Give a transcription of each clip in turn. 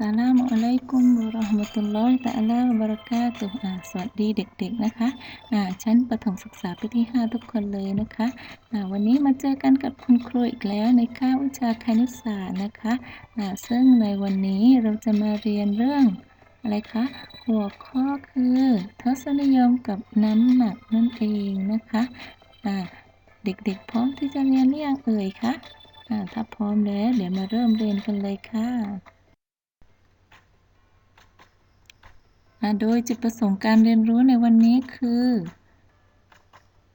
อ่าอัสลามุอะลัยกุมวะเราะห์มะตุลลอฮิตะลาวะบะเรากาตุฮ์อ่าสวัสดีเด็กๆนะคะอ่าชั้นประถมศึกษาปีที่ 5 ทุกคนเลยนะคะอ่าวันนี้มาเจอกันกับคุณครูอีกแล้วในคาวิชาคณิตศาสตร์นะคะอ่าซึ่งในวันนี้เราจะมาเรียนเรื่องอะไรคะหัวข้อคือทศนิยมกับน้ำหนักนั่นเองนะคะอ่าเด็กๆพร้อมที่จะเรียนหรือยังเอ่ยคะอ่าถ้าพร้อมแล้วเดี๋ยวมาเริ่มเรียนกันเลยค่ะ โดยจุดประสงค์การเรียนรู้ในวันนี้คือ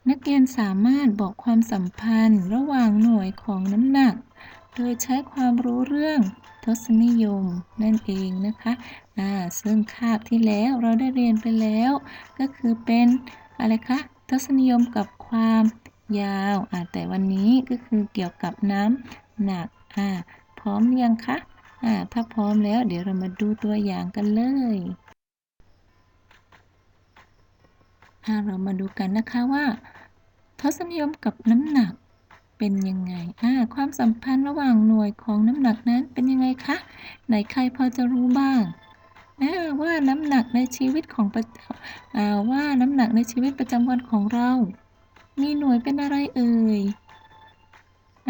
นักเรียนสามารถบอกความสัมพันธ์ระหว่างหน่วยของน้ำหนัก โดยใช้ความรู้เรื่องทศนิยมนั่นเองนะคะอ่าซึ่งคาบที่แล้วเราได้เรียนไปแล้ว ก็คือเป็นอะไรคะทศนิยมกับความยาวอ่าแต่วันนี้ก็คือเกี่ยวกับน้ำหนักอ่าพร้อมยังคะอ่าถ้าพร้อมแล้วเดี๋ยวเรามาดูตัวอย่างกันเลย อ่าเรามาดูกันนะคะว่า ทศนิยมกับน้ำหนักเป็นยังไงอ่าความสัมพันธ์ระหว่างหน่วยของน้ำหนักนั้นเป็นยังไงคะไหนใครพอจะรู้บ้างว่าน้ำหนักในชีวิตของว่าน้ำหนักในชีวิตประจำวันของเรา มีหน่วยเป็นอะไรเอ่ย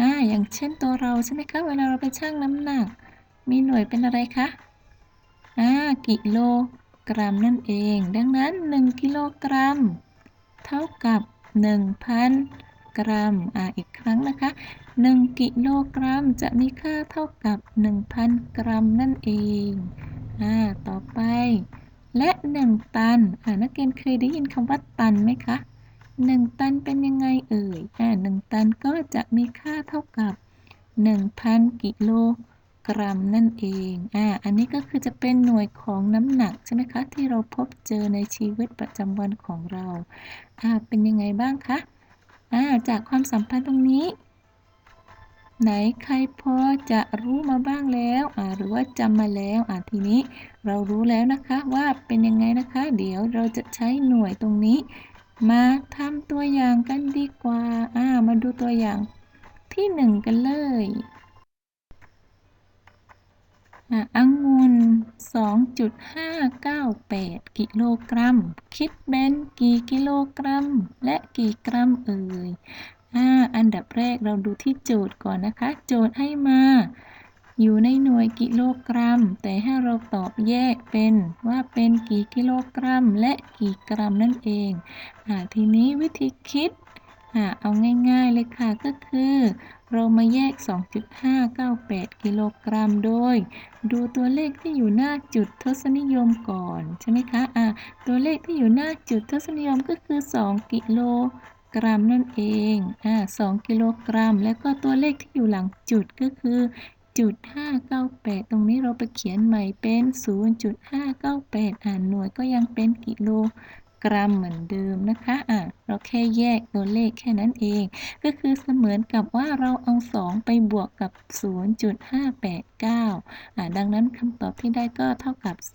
อ่าอย่างเช่นตัวเราใช่ไหมคะเวลาเราไปชั่งน้ำหนัก มีหน่วยเป็นอะไรคะอ่ากิโล กรัมนั่นเอง ดังนั้น 1 กิโลกรัม เท่ากับ 1,000 กรัม อ่าอีกครั้งนะคะ 1 กิโลกรัมจะมีค่าเท่ากับ 1,000 กรัมนั่นเอง อ่า ต่อไป และ 1 ตัน อ่านักเรียนเคยได้ยินคำว่าตันไหมคะ 1 ตันเป็นยังไงเอ่ย อ่า 1 ตันก็จะมีค่าเท่ากับ 1,000 กิโลกรัม กรัมนั่นเอง อ่า อันนี้ก็คือจะเป็นหน่วยของน้ำหนักใช่ไหมคะ ที่เราพบเจอในชีวิตประจำวันของเรา อ่า เป็นยังไงบ้างคะ อ่า จากความสัมพันธ์ตรงนี้ ไหนใครพอจะรู้มาบ้างแล้ว อ่า หรือว่าจำมาแล้ว อ่า ทีนี้เรารู้แล้วนะคะว่าเป็นยังไงนะคะ เดี๋ยวเราจะใช้หน่วยตรงนี้ มาทำตัวอย่างกันดีกว่า อ่า มาดูตัวอย่างที่หนึ่งกันเลย องุ่น2.598 กิโลกรัม คิดเป็นกี่กิโลกรัม และกี่กรัมเอ่ยอ่าอันดับแรกเราดูที่โจทย์ก่อนนะคะ โจทย์ให้มา อยู่ในหน่วยกิโลกรัม แต่ให้เราตอบแยกเป็นว่าเป็นกี่กิโลกรัม และกี่กรัมนั่นเองอ่าทีนี้วิธีคิดอ่าเอาง่ายๆเลยค่ะก็คือ เรามาแยก 2.598 กิโลกรัม โดย ดูตัวเลขที่อยู่หน้าจุดทศนิยมก่อนใช่ไหมคะอ่าตัวเลขที่อยู่หน้าจุดทศนิยมก็คือ 2 กิโลกรัมนั่นเองอ่า2กิโลกรัม แล้วก็ตัวเลขที่อยู่หลังจุดก็คือจุด598 ตรงนี้เราไปเขียนใหม่เป็น 0.598 อ่านหน่วยก็ยังเป็นกิโล กรัมเหมือนเดิมนะคะอะเราแค่แยกตัวเลขแค่นั้นเอง ก็คือเสมือนกับว่าเราเอา 2 ไปบวกกับ 0.589อะดังนั้นคำตอบที่ได้ก็เท่ากับ 2.59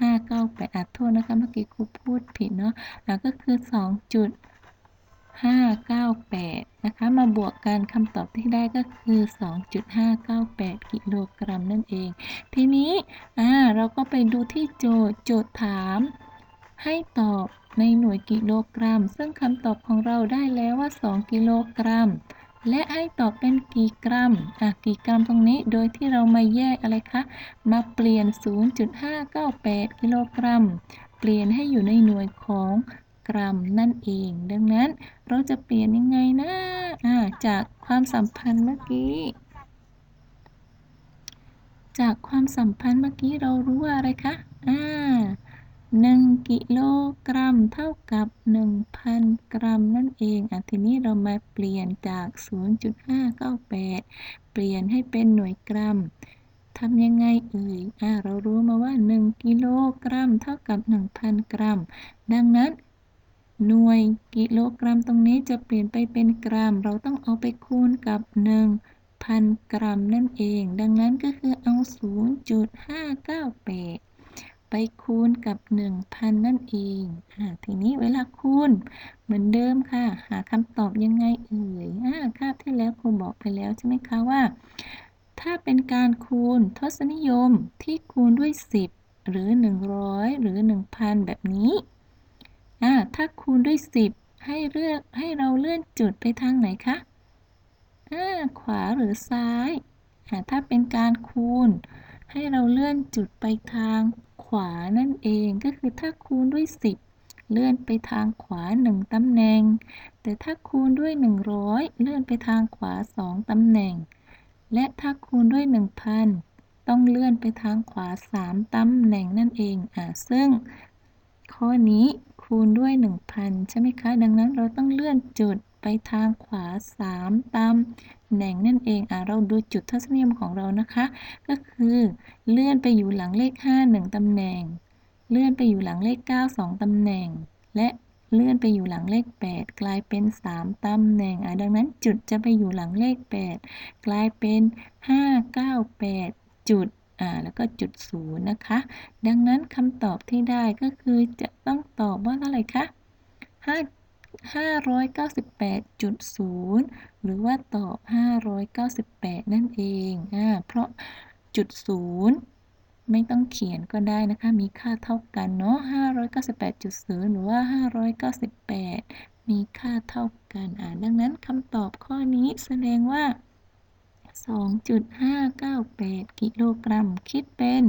598อะโทษนะคะเมื่อกี้ครูพูดผิดเนาะอะก็คือ 2. 598 นะคะ มาบวกกันคำตอบที่ได้ก็คือ 2.598 กิโลกรัมนั่นเอง ทีนี้อ่าเราก็ไปดูที่โจทย์โจทย์ถาม ให้ตอบในหน่วยกิโลกรัม ซึ่งคำตอบของเราได้แล้วว่า 2 กิโลกรัม และให้ตอบเป็นกี่กรัมอะกี่กรัมตรงนี้ โดยที่เรามาแยกอะไรคะ มาเปลี่ยน 0.598 กิโลกรัม เปลี่ยนให้อยู่ในหน่วยของกรัมนั่นเอง ดังนั้นเราจะเปลี่ยนยังไงนะะจากความสัมพันธ์เมื่อกี้จากความสัมพันธ์เมื่อกี้เรารู้ว่าอะไรคะ อ่า หนึ่งกิโลกรัมเท่ากับ 1,000 กรัมนั่นเองอะทีนี้เรามาเปลี่ยนจาก 0.598 เปลี่ยนให้เป็นหน่วยกรัมทำยังไงเอ่ยอ่าเรารู้มาว่า 1 กิโลกรัมเท่ากับ 1,000 กรัม ดังนั้น หน่วยกิโลกรัมตรงนี้จะเปลี่ยนไปเป็นกรัม เราต้องเอาไปคูณกับ 1,000 กรัมนั่นเอง ดังนั้นก็คือเอา 0.598 ไปคูณกับ 1,000 นั่นเองอทีนี้เวลาคูณเหมือนเดิมค่ะ หาคำตอบยังไงเอ่ยอ่าคาบที่แล้วครูบอกไปแล้วใช่ไหมคะว่า ถ้าเป็นการคูณทศนิยมที่คูณด้วย 10 หรือ 100 หรือ 1,000 แบบนี้อ่าถ้าคูณด้วย 10 ให้เลือกให้เราเลื่อนจุดไปทางไหนคะอ่าขวาหรือซ้ายอ่าถ้าเป็นการคูณให้เราเลื่อนจุดไปทางานั่นเองก็คือถ้าคูณด้วย 10 เลื่อนไปทางขวา 1 ตำแหน่ง แต่ถ้าคูณด้วย 100 เลื่อนไปทางขวา 2 ตำแหน่ง และถ้าคูณด้วย 1,000 ต้องเลื่อนไปทางขวา 3 ตำแหน่งนั่นเองอ่าซึ่งข้อนี้คูณด้วย 1,000 ใช่ไหมคะ ดังนั้นเราต้องเลื่อนจุด ไปทางขวา3ตำแหน่งนั่นเองอ่าเราดูจุดทศนิยมของเรานะคะ ก็คือเลื่อนไปอยู่หลังเลข 5 1ตำแหน่ง เลื่อนไปอยู่หลังเลข 9 2ตำแหน่ง และเลื่อนไปอยู่หลังเลข 8 กลายเป็น 3ตำแหน่งอ่าดังนั้นจุดจะไปอยู่หลังเลข 8 กลายเป็น 5 9 8 จุดอ่าแล้วก็จุดศูนย์นะคะ ดังนั้นคำตอบที่ได้ก็คือจะต้องตอบว่าเท่าไหร่คะ5 598.0 หรือว่าตอบ 598 นั่นเองอ่าเพราะจุดศูนย์ไม่ต้องเขียนก็ได้นะคะ มีค่าเท่ากันเนาะ598.0 หรือว่า 598 มีค่าเท่ากันอ่าดังนั้นคำตอบข้อนี้แสดงว่า 2.598 กิโลกรัม คิดเป็น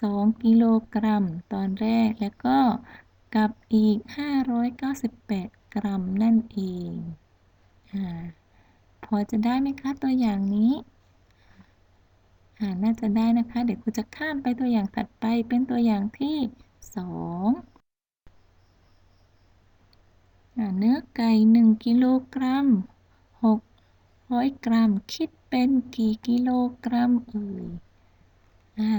2 กิโลกรัม ตอนแรกแล้วก็กับอีก 598 กรัมนั่นเองอพอจะได้ไหมคะตัวอย่างนี้น่าจะได้นะคะ เดี๋ยวครูจะข้ามไปตัวอย่างถัดไปเป็นตัวอย่างที่2อ่าเนื้อไก่1กิโลกรัม600กรัม คิดเป็นกี่กิโลกรัมเอ่ย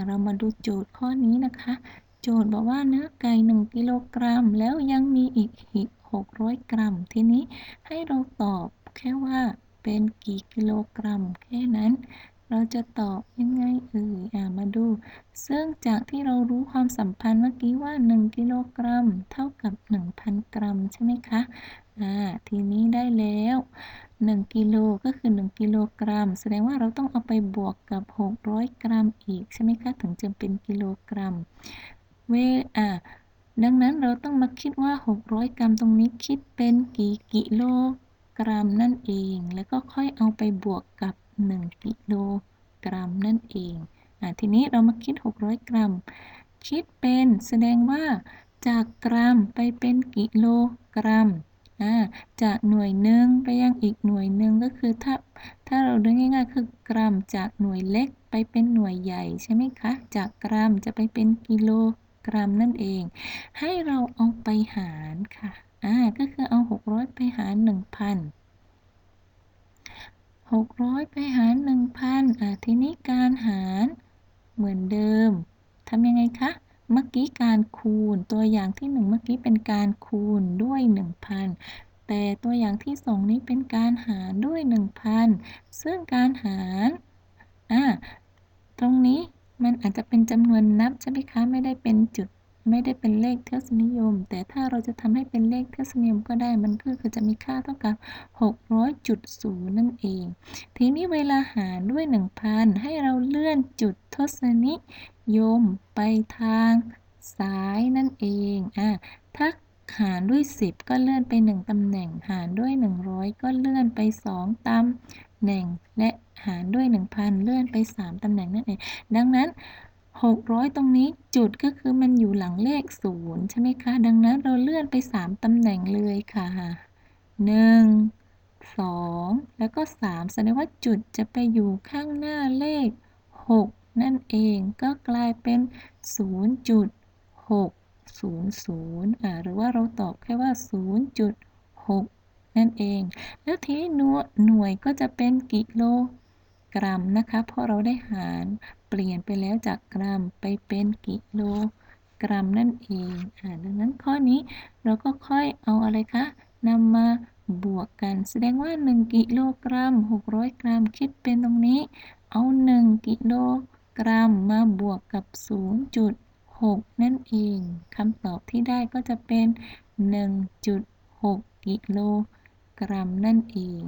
เรามาดูโจทย์ข้อนี้นะคะ โจทย์บอกว่าเนื้อไก่1กิโลกรัม แล้วยังมีอีก 600 กรัม ทีนี้ให้เราตอบแค่ว่าเป็นกี่กิโลกรัม แค่นั้น เราจะตอบยังไงเอ่ยอ่ามาดู ซึ่งจากที่เรารู้ความสัมพันธ์เมื่อกี้ว่า 1 กิโลกรัม เท่ากับ 1,000 กรัม ใช่ไหมคะอ่าทีนี้ได้แล้ว1กิโลก็คือ 1 กิโลกรัม แสดงว่าเราต้องเอาไปบวกกับ 600 กรัมอีก ใช่ไหมคะ ถึงจะเป็นกิโลกรัม เวอ่า ดังนั้นเราต้องมาคิดว่า 600 กรัมตรงนี้คิดเป็นกี่กิโลกรัมนั่นเอง แล้วก็ค่อยเอาไปบวกกับ 1 กิโลกรัมนั่นเองอ่าทีนี้เรามาคิด 600 กรัม คิดเป็นแสดงว่า จากกรัมไปเป็นกิโลกรัมอ่าจากหน่วยหนึ่งไปยังอีกหน่วยหนึ่งก็คือถ้าถ้าเราดูง่ายๆคือกรัมจากหน่วยเล็กไปเป็นหน่วยใหญ่ใช่ไหมคะ จากกรัมจะไปเป็นกิโล กรัมนั่นเอง ให้เราเอาไปหารค่ะ อ่า ก็คือเอา 600 ไปหาร 1,000 600 ไปหาร 1,000 อ่า ทีนี้การหารเหมือนเดิม ทำยังไงคะ เมื่อกี้การคูณ ตัวอย่างที่ 1 เมื่อกี้เป็นการคูณด้วย 1,000 แต่ตัวอย่างที่ 2 นี้เป็นการหารด้วย 1,000 ซึ่งการหาร อ่า ตรงนี้ มันอาจจะเป็นจำนวนนับใช่ไหมคะ ไม่ได้เป็นจุด ไม่ได้เป็นเลขทศนิยม แต่ถ้าเราจะทำให้เป็นเลขทศนิยมก็ได้ มันก็คือจะมีค่าเท่ากับ 600.0 นั่นเอง ทีนี้เวลาหารด้วย 1,000 ให้เราเลื่อนจุดทศนิยมไปทางซ้ายนั่นเอง อะ ถ้าหารด้วย 10 ก็เลื่อนไป 1 ตำแหน่ง หารด้วย 100 ก็เลื่อนไป 2 ตำ หน่งและหารด้วย 1,000 เลื่อนไป 3 ตำแหน่งนั่นเองดังนั้น 600 ตรงนี้จุดก็คือมันอยู่หลังเลข 0 ใช่ไหมคะ ดังนั้นเราเลื่อนไป 3 ตำแหน่งเลยค่ะ 1 2 แล้วก็ 3 แสดงว่าจุดจะไปอยู่ข้างหน้าเลข 6 นั่นเองก็กลายเป็น 0.600 หรือว่าเราตอบแค่ว่า 0.6 นั่นเอง แล้วทีนี้หน่วยก็จะเป็นกิโลกรัมนะคะ เพราะเราได้หารเปลี่ยนไปแล้วจากกรัมไปเป็นกิโลกรัมนั่นเองอ่าดังนั้นข้อนี้เราก็ค่อยเอาอะไรคะนำมาบวกกัน แสดงว่า 1 กิโลกรัม 600 กรัม คิดเป็นตรงนี้ เอา 1 กิโลกรัมมาบวกกับ 0.6 นั่นเองคำตอบที่ได้ก็จะเป็น 1.6 กิโลกรัม นั่นเอง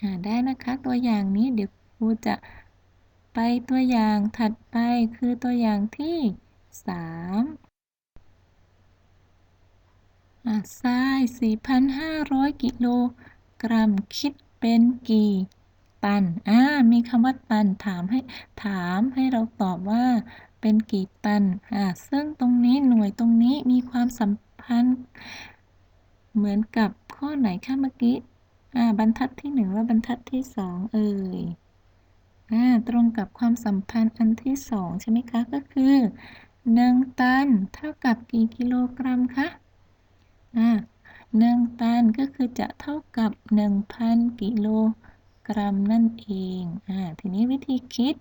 อ่าได้นะคะตัวอย่างนี้เดี๋ยวครูจะไปตัวอย่างถัดไปคือตัวอย่างที่สามอ่าทราย 4,500 กิโลกรัมคิดเป็นกี่ตัน อ่า มีคำว่าตันถามให้ถามให้เราตอบว่าเป็นกี่ตัน อ่า ซึ่งตรงนี้หน่วยตรงนี้มีความสัม พันธ์เหมือนกับข้อไหนคะเมื่อกี้ อ่า บรรทัดที่หนึ่งและบรรทัดที่สองเอ่ย อ่า ตรงกับความสัมพันธ์อันที่สองใช่ไหมคะ ก็คือหนึ่งตันเท่ากับกี่กิโลกรัมคะ อ่าหนึ่งตันก็คือจะเท่ากับหนึ่งพันกิโลกรัมนั่นเอง อ่า ทีนี้วิธีคิด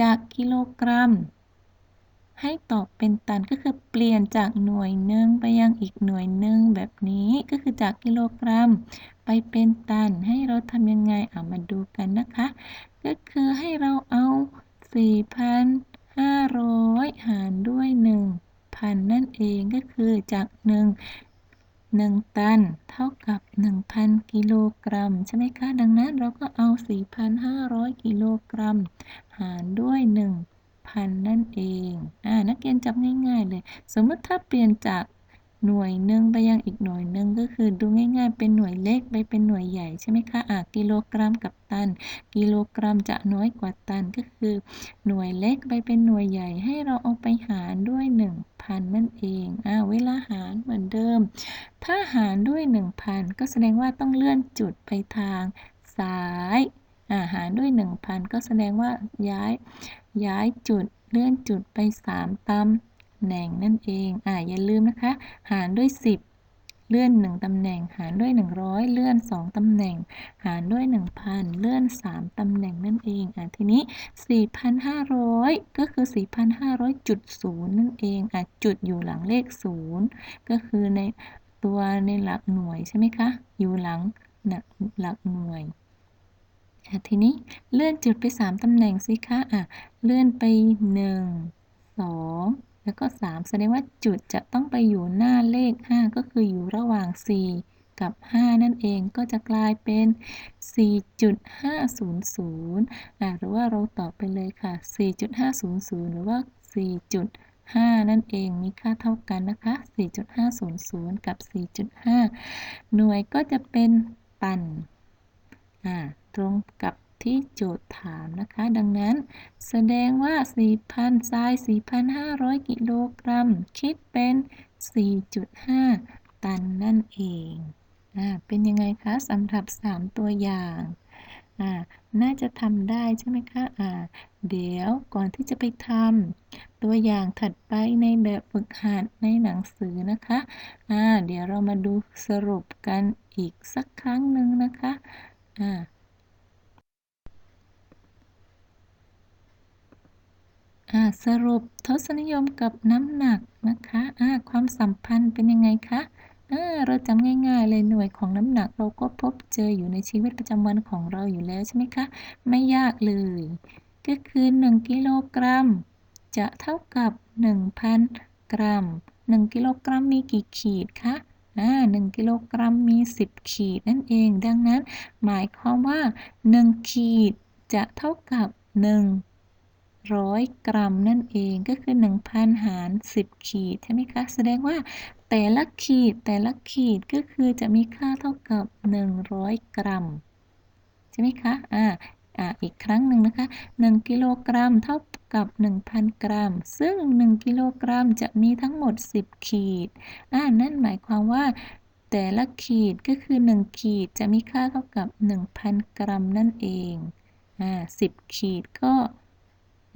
จากกิโลกรัม ให้ตอบเป็นตันก็คือเปลี่ยนจากหน่วยหนึ่งไปยังอีกหน่วยหนึ่งแบบนี้ก็คือจากกิโลกรัม ไปเป็นตันให้เราทำยังไงเอามาดูกันนะคะ ก็คือให้เราเอา 4,500 หารด้วย 1,000 นั่นเองก็คือจาก1 1 ตัน เท่ากับ 1,000 กิโลกรัม ใช่ไหมคะ ดังนั้นเราก็เอา 4,500 กิโลกรัม หารด้วย 1,000นั่นเองอ่านักเรียนจำง่าย ๆ เลย สมมติถ้าเปลี่ยนจากหน่วยหนึ่งไปยังอีกหน่วยหนึ่งก็คือดูง่าย ๆ เป็นหน่วยเล็กไปเป็นหน่วยใหญ่ใช่ไหมคะอ่ากิโลกรัมกับตัน กิโลกรัมจะน้อยกว่าตันก็คือ หน่วยเล็กไปเป็นหน่วยใหญ่ให้เราเอาไปหารด้วย 1,000 นั่นเองอ่าเวลาหารเหมือนเดิม ถ้าหารด้วย 1,000 ก็แสดงว่าต้องเลื่อนจุดไปทางซ้าย หารด้วย 1,000 ก็แสดงว่าย้ายย้ายจุดเลื่อนจุดไป 3ตำแหน่งนั่นเองอ่าอย่าลืมนะคะ หารด้วย 10 เลื่อน 1ตำแหน่ง หารด้วย 100 เลื่อน 2ตำแหน่ง หารด้วย 1,000 เลื่อน 3ตำแหน่งนั่นเองอ่าทีนี้ 4,500 ก็คือ 4,500จุด0นั่นเองอ่าจุดอยู่หลังเลข0ก็คือในตัวในหลักหน่วยใช่ไหมคะ อยู่หลังหลักหน่วย ทีนี้เลื่อนจุดไป 3 ตำแหน่งสิคะอะเลื่อนไป 1 2 แล้วก็ 3 แสดงว่าจุดจะต้องไปอยู่หน้าเลข 5 ก็คืออยู่ระหว่าง 4 กับ 5 นั่นเองก็จะกลายเป็น 4.500อะหรือว่าเราตอบไปเลยค่ะ 4.500 หรือว่า 4.5 นั่นเองมีค่าเท่ากันนะคะ 4.500 กับ 4.5 หน่วยก็จะเป็นตันอ่า ตรงกับที่โจทย์ถามนะคะ ดังนั้น แสดงว่า 4,000ทราย 4,500 กิโลกรัม คิดเป็น 4.5 ตันนั่นเองอ่าเป็นยังไงคะสำหรับ 3 ตัวอย่างอ่าน่าจะทำได้ใช่ไหมคะอ่าเดี๋ยวก่อนที่จะไปทำตัวอย่างถัดไปในแบบฝึกหัดในหนังสือนะคะอ่าเดี๋ยวเรามาดูสรุปกันอีกสักครั้งหนึ่งนะคะอ่า อ่า สรุปทศนิยมกับน้ำหนักนะคะอ่าความสัมพันธ์เป็นยังไงคะเราจำง่าย ๆ เลยหน่วยของน้ำหนักเราก็พบเจออยู่ในชีวิตประจำวันของเราอยู่แล้วใช่ไหมคะ ไม่ยากเลย ก็คือ 1 กิโลกรัม จะเท่ากับ 1,000 กรัม 1 กิโลกรัมมีกี่ขีดคะอ่า1กิโลกรัมมี 10 ขีดนั่นเอง ดังนั้น หมายความว่า 1 ขีดจะเท่ากับ 100 กรัมนั่นเองก็คือ 1,000 หาร 10 ขีดใช่ไหมคะ แสดงว่าแต่ละขีดแต่ละขีดก็คือจะมีค่าเท่ากับ 100 กรัม ใช่ไหมคะ อ่าอ่าอีกครั้งหนึ่งนะคะ 1 กิโลกรัมเท่ากับ 1,000 กรัม ซึ่ง 1 กิโลกรัมจะมีทั้งหมด 10 ขีด อ่า นั่นหมายความว่าแต่ละขีดก็คือ 1 ขีดจะมีค่าเท่ากับ 1,000 กรัมนั่นเอง อ่า 10 ขีดก็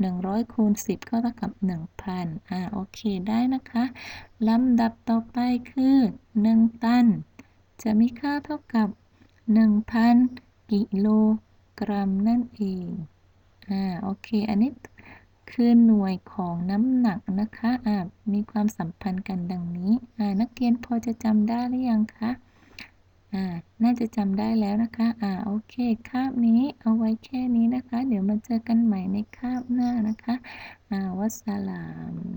100คูณ10 ก็เท่ากับ 1,000 อ่า โอเค ได้นะคะ ลำดับต่อไปคือ 1 ตัน จะมีค่าเท่ากับ 1,000 กิโลกรัมนั่นเอง อ่า โอเค อันนี้คือหน่วยของน้ำหนักนะคะ อ่า มีความสัมพันธ์กันดังนี้ อ่า นักเรียนพอจะจำได้หรือยังคะ อ่า น่าจะจำได้แล้วนะคะ อ่า โอเค คาบนี้เอาไว้แค่นี้นะคะ เดี๋ยวมาเจอกันใหม่ในคาบหน้านะคะ อ่าวัสสลาม